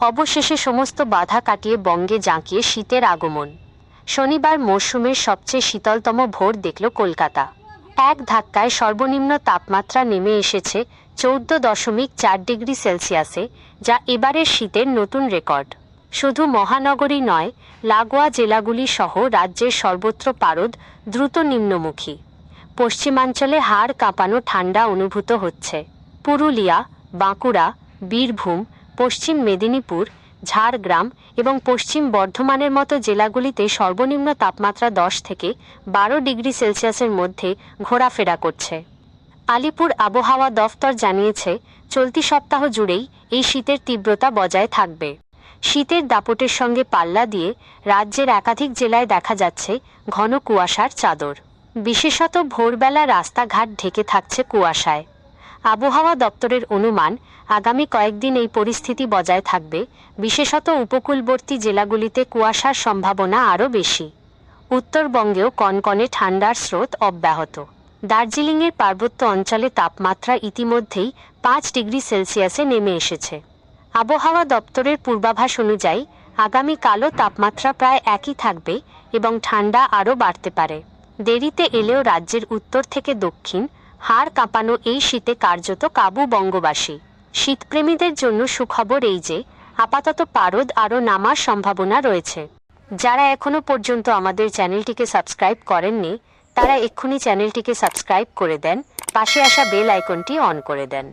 অবশেষে সমস্ত বাধা কাটিয়ে বঙ্গে জাঁকিয়ে শীতের আগমন। শনিবার মরশুমের সবচেয়ে শীতলতম ভোর দেখল কলকাতা। এক ধাক্কায় সর্বনিম্ন তাপমাত্রা নেমে এসেছে চৌদ্দ দশমিক চার ডিগ্রি সেলসিয়াসে, যা এবারের শীতের নতুন রেকর্ড। শুধু মহানগরী নয়, লাগোয়া জেলাগুলি সহ রাজ্যের সর্বত্র পারদ দ্রুত নিম্নমুখী। পশ্চিমাঞ্চলে হাড় কাঁপানো ঠান্ডা অনুভূত হচ্ছে। পুরুলিয়া, বাঁকুড়া, বীরভূম পশ্চিম মেদিনীপুর, ঝাড়গ্রাম এবং পশ্চিম বর্ধমানের মতো জেলাগুলিতে সর্বনিম্ন তাপমাত্রা দশ থেকে বারো ডিগ্রি সেলসিয়াসের মধ্যে ঘোরাফেরা করছে। আলিপুর আবহাওয়া দফতর জানিয়েছে, চলতি সপ্তাহ জুড়েই এই শীতের তীব্রতা বজায় থাকবে। শীতের দাপটের সঙ্গে পাল্লা দিয়ে রাজ্যের একাধিক জেলায় দেখা যাচ্ছে ঘন কুয়াশার চাদর। বিশেষত ভোরবেলা রাস্তাঘাট ঢেকে থাকছে কুয়াশায়। আবহাওয়া দপ্তরের অনুমান, আগামী কয়েকদিন এই পরিস্থিতি বজায় থাকবে। বিশেষত উপকূলবর্তী জেলাগুলিতে কুয়াশার সম্ভাবনা আরও বেশি। উত্তরবঙ্গেও কনকনে ঠান্ডার স্রোত অব্যাহত। দার্জিলিংয়ের পার্বত্য অঞ্চলে তাপমাত্রা ইতিমধ্যেই পাঁচ ডিগ্রি সেলসিয়াসে নেমে এসেছে। আবহাওয়া দপ্তরের পূর্বাভাস অনুযায়ী আগামীকালও তাপমাত্রা প্রায় একই থাকবে এবং ঠান্ডা আরও বাড়তে পারে। দেরিতে এলেও রাজ্যের উত্তর থেকে দক্ষিণ হাড় কাঁপানো এই শীতে কার্যত কাবু বঙ্গবাসী। শীতপ্রেমীদের জন্য সুখবর এই যে, আপাতত পারদ আরও নামার সম্ভাবনা রয়েছে। যারা এখনও পর্যন্ত আমাদের চ্যানেলটিকে সাবস্ক্রাইব করেননি, তারা এক্ষুনি চ্যানেলটিকে সাবস্ক্রাইব করে দেন, পাশে আসা বেল আইকনটি অন করে দেন।